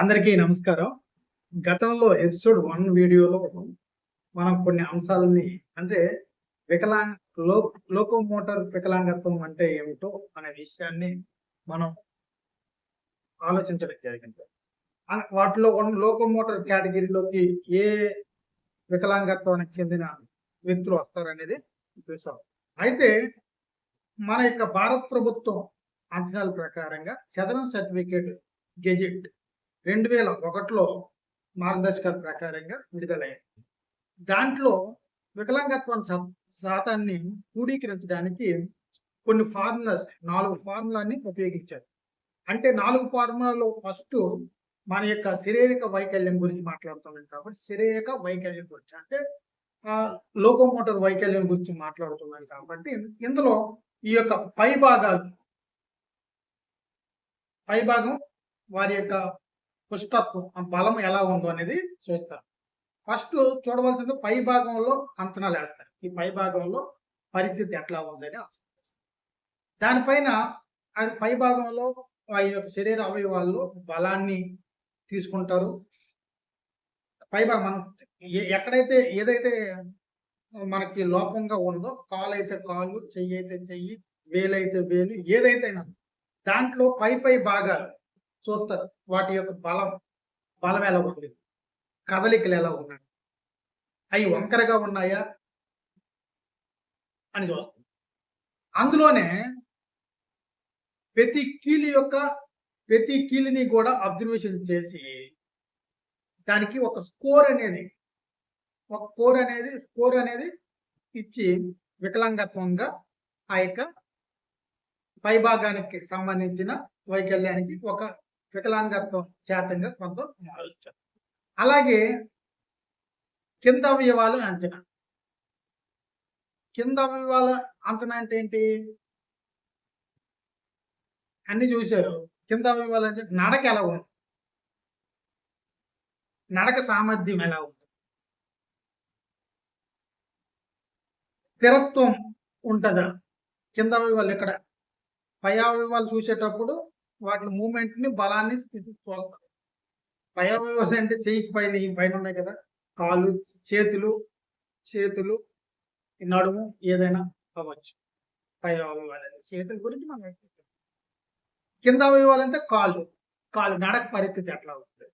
అందరికీ నమస్కారం. గతంలో ఎపిసోడ్ వన్ వీడియోలో మనం కొన్ని అంశాలని అంటే వికలాంగ్లో లోకోమోటర్ వికలాంగత్వం అంటే ఏమిటో అనే విషయాన్ని మనం ఆలోచించడం జరిగింది. వాటిలో ఉన్న లోకోమోటర్ కేటగిరీలోకి ఏ వికలాంగత్వానికి చెందిన వ్యక్తులు వస్తారనేది చూసాం. అయితే మన యొక్క భారత ప్రభుత్వం అంచనాల ప్రకారంగా సదరం సర్టిఫికేట్ గెజెట్ రెండు వేల ఒకటిలో మార్గదర్శకాల ప్రకారంగా విడుదలయ్యాయి. దాంట్లో వికలాంగత్వం శాతాన్ని క్రోడీకరించడానికి కొన్ని ఫార్ములాస్ నాలుగు ఫార్ములాని ఉపయోగించారు. అంటే నాలుగు ఫార్ములాలో ఫస్ట్ మన యొక్క శారీరక వైకల్యం గురించి మాట్లాడుతున్నాం కాబట్టి శారీరక వైకల్యం గురించి అంటే లోకోమోటర్ వైకల్యం గురించి మాట్లాడుతున్నాం కాబట్టి ఇందులో ఈ యొక్క పై భాగాలు పై భాగం వారి యొక్క పుష్టత్వం ఆ బలం ఎలా ఉందో అనేది చూస్తారు ఫస్ట్ చూడవలసింది పై భాగంలో అంచనాలు వేస్తారు. ఈ పై భాగంలో పరిస్థితి ఎట్లా ఉందని దానిపైన అది పై భాగంలో ఆయన యొక్క శరీర అవయవాల్లో బలాన్ని తీసుకుంటారు. పైభాగం మనం ఎక్కడైతే ఏదైతే మనకి లోపంగా ఉందో కాలు అయితే కాలు చెయ్యి అయితే చెయ్యి వేలైతే వేలు ఏదైతే దాంట్లో పై పై భాగాలు చూస్తారు. వాటి యొక్క బలం బలం ఎలా ఉంది కదలికలు ఎలా ఉన్నాయి? అవి వంకరగా ఉన్నాయా? అని చూస్తుంది అందులోనే ప్రతి కీలు యొక్క ప్రతి కీలుని కూడా అబ్జర్వేషన్ చేసి దానికి ఒక స్కోర్ అనేది ఒక స్కోర్ అనేది స్కోర్ అనేది ఇచ్చి వికలాంగత్వంగా ఆ యొక్క పైభాగానికి సంబంధించిన వైకల్యానికి ఒక వికలాంగత్వం శాతంగా కొంత మారుస్తారు అలాగే కింద అవయవాలు అంచనా. కింద అవయవాల అంచనా అంటే ఏంటి? అన్ని చూశారు. కింద అవయవాలు అంటే నడక ఎలా ఉంది? నడక సామర్థ్యం ఎలా ఉంది? స్థిరత్వం ఉంటుందా? కింద అవయవాలు ఇక్కడ పై అవయవాలు చూసేటప్పుడు వాటి మూమెంట్ని బలాన్ని స్థితి అవయవాలు అంటే చెయ్యికి పైన ఈ పైన ఉన్నాయి కదా? కాళ్ళు చేతులు చేతులు నడుము ఏదైనా అవ్వచ్చు. పై అవయవాలు అంటే చేతుల గురించి మనం. కింద అవయవాలు అంటే కాళ్ళు. కాళ్ళు నడక పరిస్థితి ఎట్లా ఉంటుంది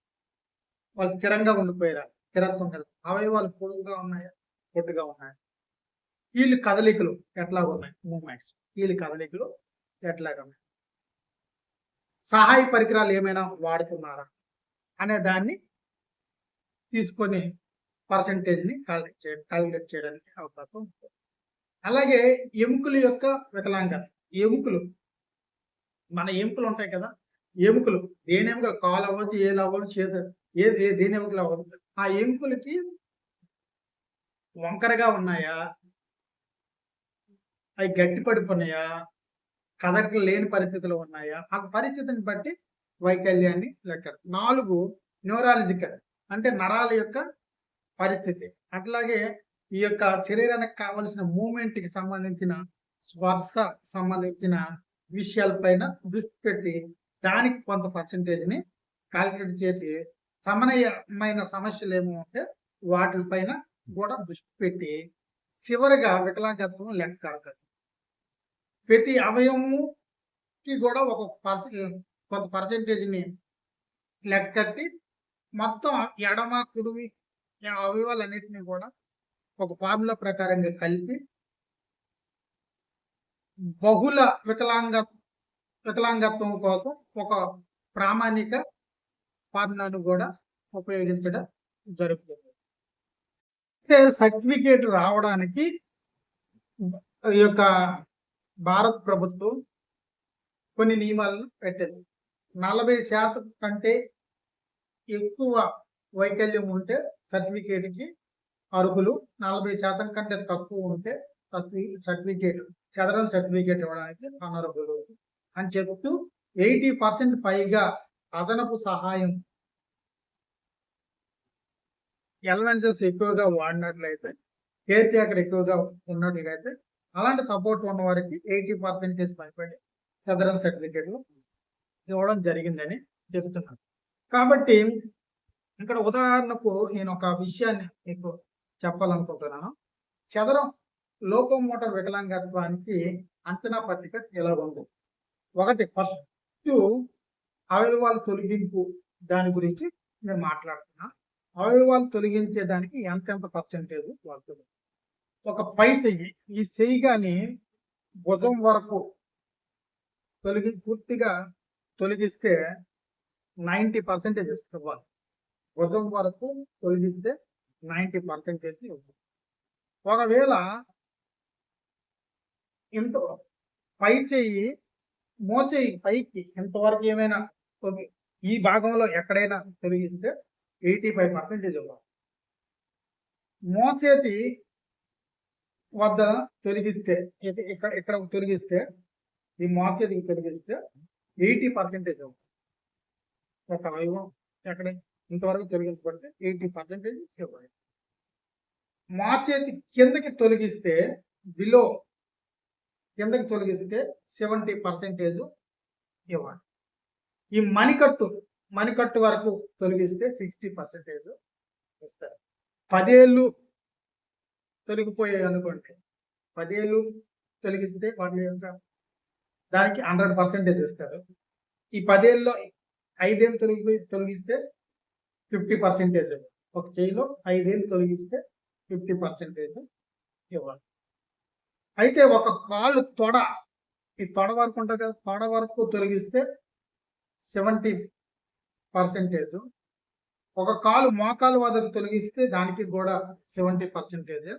వాళ్ళు స్థిరంగా ఉండిపోయారా? స్థిరత్వం కదా. అవయవాలు పొడుగుగా ఉన్నాయా? పొట్టుగా ఉన్నాయా? వీళ్ళు కదలికలు ఎట్లా ఉన్నాయి? మూమెంట్స్ వీళ్ళు కదలికలు ఎట్లాగా ఉన్నాయి? సహాయ పరికరాలు ఏమైనా వాడుతున్నారా అనే దాన్ని తీసుకొని పర్సంటేజ్ని కాలిక్యులేట్ చేయడం కాలిక్యులేట్ చేయడానికి అవకాశం ఉంటుంది. అలాగే ఎముకల యొక్క వికలాంగత ఎముకలు మన ఎముకలు ఉంటాయి కదా ఎముకలు దేని ఎముకలు కాలు అవ్వచ్చు ఏది అవ్వచ్చు చేత ఏ ఏ- దేని ఎముకలు అవ్వచ్చు ఆ ఎముకలకి వంకరగా ఉన్నాయా? అవి గట్టి పడిపోయినాయా కదలికలు లేని పరిస్థితులు ఉన్నాయా? ఆ పరిస్థితిని బట్టి వైకల్యాన్ని లెక్క నాలుగు న్యూరాలజికల్ అంటే నరాల యొక్క పరిస్థితి. అట్లాగే ఈ యొక్క శరీరానికి కావలసిన మూమెంట్కి సంబంధించిన స్పర్శ సంబంధించిన విషయాలపైన దృష్టి పెట్టి దానికి కొంత పర్సంటేజ్ని క్యాలిక్యులేట్ చేసి సమన్వయమైన సమస్యలు ఏమో ఉంటే వాటిపైన కూడా దృష్టి పెట్టి చివరిగా వికలాంగత్వం లెక్క కడతారు ప్రతి అవయవముకి కూడా ఒక పర్స కొంత పర్సంటేజ్ని లెక్క కట్టి మొత్తం ఎడమ కుడివి అవయవాలన్నింటినీ కూడా ఒక ఫార్ములా ప్రకారంగా కలిపి బహుళ వికలాంగ వికలాంగత్వం కోసం ఒక ప్రామాణిక ఫార్ములాను కూడా ఉపయోగించడం జరుగుతుంది. సర్టిఫికేట్ రావడానికి ఈ యొక్క భారత ప్రభుత్వం కొన్ని నియమాలను పెట్టింది. నలభై శాతం కంటే ఎక్కువ వైకల్యం ఉంటే సర్టిఫికేట్కి అర్హులు నలభై శాతం కంటే తక్కువ ఉంటే సర్టిఫికేట్ చదరం సర్టిఫికేట్ ఇవ్వడానికి అనర్హులు అని చెబుతూ ఎయిటీ పర్సెంట్ పైగా అదనపు సహాయం ఎలవెన్సెస్ ఎక్కువగా వాడినట్లయితే కేర్ టేకర్ ఎక్కువగా ఉన్నట్లయితే అలాంటి సపోర్ట్ ఉన్న వారికి ఎయిటీ పర్సెంటేజ్ పైపడి చదరం సర్టిఫికేట్లు ఇవ్వడం జరిగిందని చెబుతున్నాను. కాబట్టి ఇక్కడ ఉదాహరణకు నేను ఒక విషయాన్ని మీకు చెప్పాలనుకుంటున్నాను. చదరం లోకోమోటర్ వికలాంగత్వానికి అంచనా పత్రిక ఎలా ఉంది? ఒకటి ఫస్ట్ అవయవాల తొలగింపు దాని గురించి నేను మాట్లాడుతున్నా. అవయవాలు తొలగించే దానికి ఎంతెంత పర్సెంటేజ్ పడుతుంది ఒక పై చెయ్యి. ఈ చెయ్యి కానీ భుజం వరకు తొలగి పూర్తిగా తొలగిస్తే నైంటీ పర్సెంటేజ్ ఇవ్వాలి. భుజం వరకు తొలగిస్తే నైంటీ పర్సెంటేజ్ ఇవ్వాలి. ఒకవేళ ఇంత పై చెయ్యి మోచేయి పైకి ఇంతవరకు ఏమైనా ఈ భాగంలో ఎక్కడైనా తొలగిస్తే ఎయిటీ ఫైవ్ పర్సెంటేజ్ ఇవ్వాలి. మోచేతి వద్ద తొలగిస్తే ఇక్కడ ఇక్కడ తొలగిస్తే ఈ మార్చేది తొలగిస్తే ఎయిటీ పర్సెంటేజ్ ఇవ్వాలి ఒక అవయవం ఎక్కడ? ఇంతవరకు తొలగించబడితే ఎయిటీ పర్సెంటేజ్ ఇవ్వాలి మార్చేది కిందకి తొలగిస్తే బిలో కిందకి తొలగిస్తే సెవెంటీ పర్సెంటేజ్ ఇవ్వాలి. ఈ మణికట్టు మణికట్టు వరకు తొలగిస్తే సిక్స్టీ పర్సెంటేజ్ ఇస్తారు. పదేళ్ళు తొలగిపోయాయి అనుకోండి. పదేళ్ళు తొలగిస్తే వాటి యొక్క దానికి హండ్రెడ్ పర్సెంటేజ్ ఇస్తారు. ఈ పదేళ్ళలో ఐదేళ్ళు తొలగిపోయి తొలగిస్తే ఫిఫ్టీ పర్సెంటేజ్ ఒక చేయిలో ఐదేళ్ళు తొలగిస్తే ఫిఫ్టీ పర్సెంటేజ్ ఇవ్వాలి అయితే ఒక కాళ్ళు తొడ ఈ తొడ వరకు ఉంటుంది కదా తొడ వరకు తొలగిస్తే సెవెంటీ పర్సెంటేజ్. ఒక కాలు మోకాలు వద్దకు తొలగిస్తే దానికి కూడా సెవెంటీ పర్సెంటేజ్.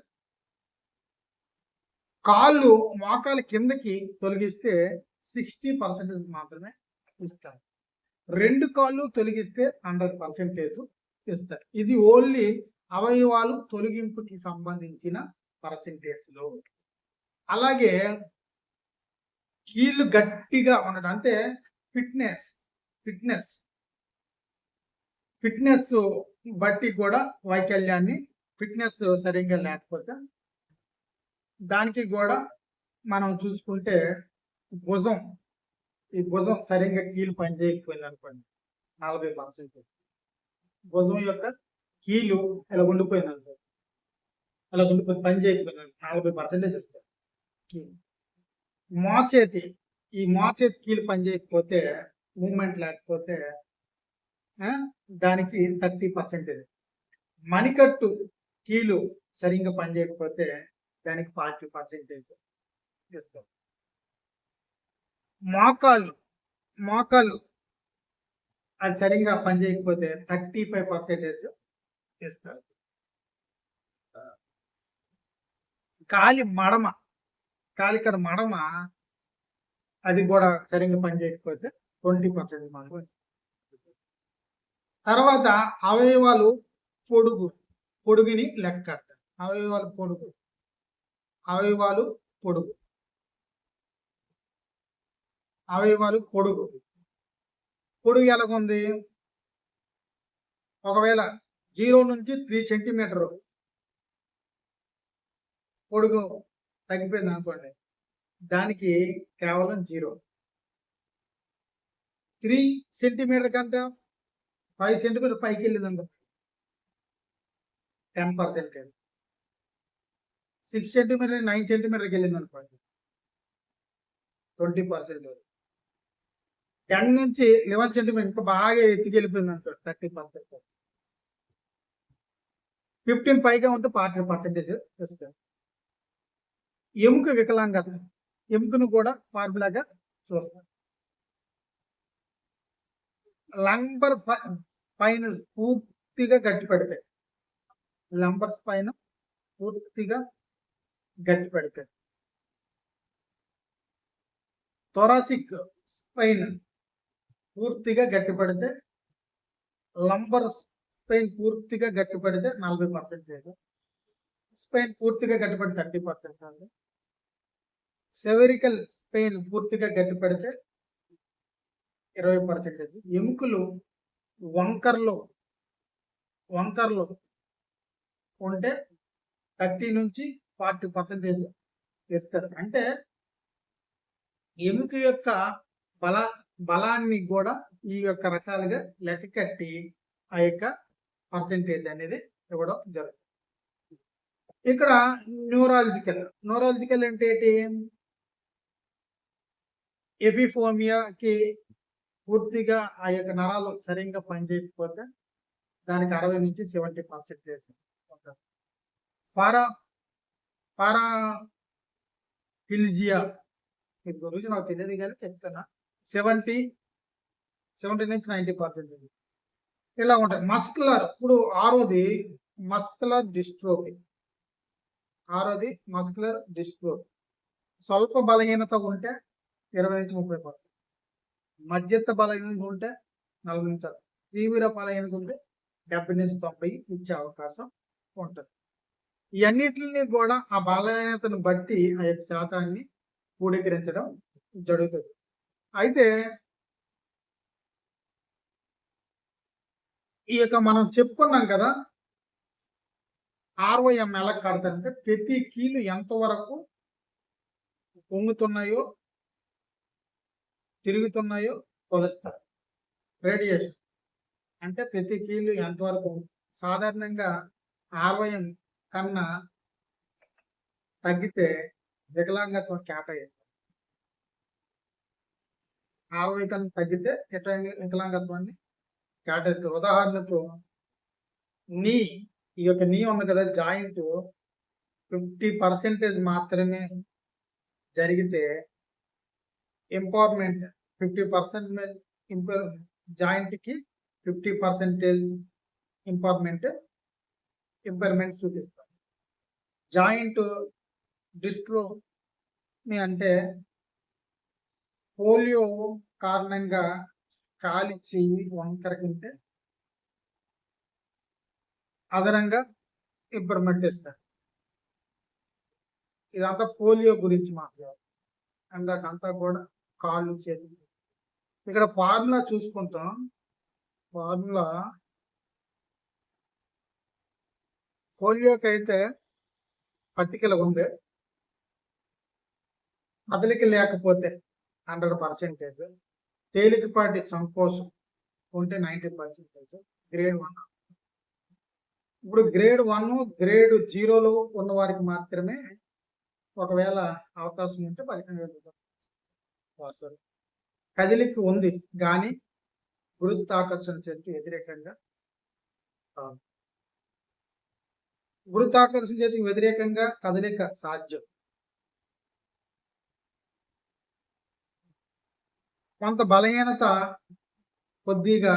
కాళ్ళు మోకాలు కిందకి తొలగిస్తే సిక్స్టీ పర్సెంటేజ్ మాత్రమే ఇస్తారు. రెండు కాళ్ళు తొలగిస్తే హండ్రెడ్ పర్సెంటేజ్ ఇస్తారు. ఇది ఓన్లీ అవయవాలు తొలగింపుకి సంబంధించిన పర్సెంటేజ్లో. అలాగే కీళ్ళు గట్టిగా ఉండడం అంటే ఫిట్నెస్ ఫిట్నెస్ ఫిట్నెస్ బట్టి కూడా వైకల్యాన్ని ఫిట్నెస్ సరిగ్గా లేకపోతే దానికి కూడా మనం చూసుకుంటే భుజం ఈ భుజం సరిగ్గా కీలు పనిచేయకపోయింది అనుకోండి నలభై పర్సెంట్ భుజం యొక్క కీలు ఇలా ఉండిపోయింది అనుకోండి అలా ఉండిపోయి పని చేయకపోయింది నలభై పర్సెంటేజ్ ఇస్తారు కీలు. మోచేతి ఈ మోచేతి కీలు పని చేయకపోతే మూమెంట్ లేకపోతే దానికి థర్టీ పర్సెంటేజ్ మణికట్టు కీలు సరిగ్గా పనిచేయకపోతే దానికి ఫార్టీ పర్సెంటేజ్ ఇస్తాం. మోకాలు మోకాలు అది సరిగ్గా పనిచేయకపోతే థర్టీ ఫైవ్ పర్సెంటేజ్ ఇస్తారు. కాలి మడమ కాలికర మడమ అది కూడా సరిగ్గా పనిచేయకపోతే ట్వంటీ పర్సెంట్ మనకు తర్వాత అవయవాలు పొడుగు పొడుగుని లెక్క అవయవాలు పొడుగు. అవయవాలు పొడుగు. అవయవాలు పొడుగు. పొడుగు ఎలాగుంది ఒకవేళ జీరో నుంచి త్రీ సెంటీమీటర్ పొడుగు తగ్గిపోయింది అనుకోండి దానికి కేవలం జీరో. త్రీ సెంటీమీటర్ కంటే ఫైవ్ సెంటీమీటర్ పైకి వెళ్ళింది అనుకోండి ten percentage. Six centimetre nine సెంటీమీటర్కి వెళ్ళింది అనుకోండి. ట్వంటీ పర్సెంటేజ్ టెన్ నుంచి లెవెన్ సెంటీమీటర్ ఇంకా బాగా ఎత్తికి వెళ్ళిపోయింది అనుకో థర్టీ పర్సెంట్. ఫిఫ్టీన్ పైగా ఉంటే ఫార్టీ పర్సెంటేజ్ వస్తుంది. ఎముక వికలాంగత. ఎముకను కూడా ఫార్ములాగా చూస్తారు లంబర్ పైన పూర్తిగా గట్టి పడిపోయి లంబర్స్ పైన పూర్తిగా గట్టి పెడతారు థొరాసిక్ స్పెయిన్ పూర్తిగా గట్టి పెడితే లంబర్ స్పెయిన్ పూర్తిగా గట్టి పెడితే నలభై పర్సెంటేజ్ స్పెయిన్ పూర్తిగా గట్టిపడి థర్టీ పర్సెంట్ అండి సెవెరికల్ స్పెయిన్ పూర్తిగా గట్టిపడితే ఇరవై పర్సెంటేజ్ ఎముకలు వంకర్లో వంకర్లో ఉంటే థర్టీ నుంచి ఫార్టీ పర్సెంటేజ్ ఇస్తారు అంటే ఎముక యొక్క బల బలాన్ని కూడా ఈ యొక్క రకాలుగా లెక్క కట్టి ఆ యొక్క పర్సెంటేజ్ అనేది ఇవ్వడం జరుగుతుంది. ఇక్కడ న్యూరాలజికల్ న్యూరాలజికల్ అంటే ఏంటి? ఎఫిఫోమియాకి పూర్తిగా ఆ యొక్క నరాలు సరిగ్గా పనిచేయకపోతే దానికి అరవై నుంచి సెవెంటీ పర్సెంటేజ్ ఉంటుంది. పారా ఫిల్జియా. దీని గురించి నాకు తెలియదు కానీ చెప్తున్నా. సెవెంటీ సెవెంటీ నుంచి నైంటీ పర్సెంటేజ్ ఇలా ఉంటాయి. మస్కులర్ ఇప్పుడు ఆరోది మస్కులర్ డిస్ట్రోఫీ. ఆరోది మస్కులర్ డిస్ట్రోఫీ. స్వల్ప బలహీనత ఉంటే ఇరవై నుంచి ముప్పై పర్సెంట్. మధ్యస్థ బలహీనత ఉంటే నలభై నుంచి. తీవ్ర బలహీనత ఉంటే డెబ్బై నుంచి తొంభై ఇచ్చే అవకాశం ఉంటుంది. ఇవన్నిటిని కూడా ఆ బలహీనతను బట్టి ఆ యొక్క శాతాన్ని కూడీకరించడం జరుగుతుంది. అయితే ఈ యొక్క మనం చెప్పుకున్నాం కదా ఆర్ఓఎం ఎలా కడతారంటే ప్రతి కీలు ఎంతవరకు పొంగుతున్నాయో తిరుగుతున్నాయో కొలుస్తారు. రేడియేషన్ అంటే ప్రతి కీలు ఎంతవరకు సాధారణంగా ఆర్వయం కన్నా తగ్గితే వికలాంగత్వం కేటాయిస్తారు. అరవై కన్నా తగ్గితే కేటాయి- వికలాంగత్వాన్ని కేటాయిస్తారు. ఉదాహరణకు నీ ఈ యొక్క నీ ఉంది కదా జాయింట్ ఫిఫ్టీ పర్సెంటేజ్ మాత్రమే జరిగితే ఎంపవర్మెంట్ ఫిఫ్టీ పర్సెంట్ ఇంపర్ జాయింట్కి ఫిఫ్టీ పర్సెంటేజ్ ఇంపవర్మెంట్ ఇంపర్మెంట్ చూపిస్తాం. జాయింట్ డిస్ట్రోని అంటే పోలియో కారణంగా కాలిచ్చి వంకరకింటే అదనంగా ఇంప్రూవ్మెంట్ ఇస్తారు ఇదంతా పోలియో గురించి మాట్లాడారు అందాకంతా కూడా కాళ్ళు చేతులు. ఇక్కడ ఫార్ములా చూసుకుంటాం. ఫార్ములా పోలియోకి అయితే పట్టికలు ఉంది. కదలిక లేకపోతే హండ్రెడ్ పర్సెంటేజ్. తేలికపాటి సంకోచం ఉంటే నైంటీ పర్సెంటేజ్. Grade one. ఇప్పుడు గ్రేడ్ వన్ గ్రేడ్ జీరోలో ఉన్న వారికి మాత్రమే ఒకవేళ అవకాశం ఉంటే పదిహేను వేల రూపాయలు కదిలిక ఉంది కానీ గురుత్వాకర్షణ చేతికి వ్యతిరేకంగా కాదు. గురుత్వాకర్షణ చేతికి వ్యతిరేకంగా కదలిక సాధ్యం. కొంత బలహీనత కొద్దిగా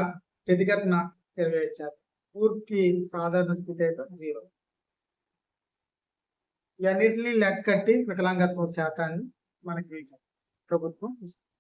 ప్రతిఘటన నెరవేర్చారు పూర్తి సాధారణ స్థితి అయితే జీరో ఇవన్నిటిని లెక్కట్టి వికలాంగత్వ శాతాన్ని మనకి ప్రభుత్వం ఇస్తుంది.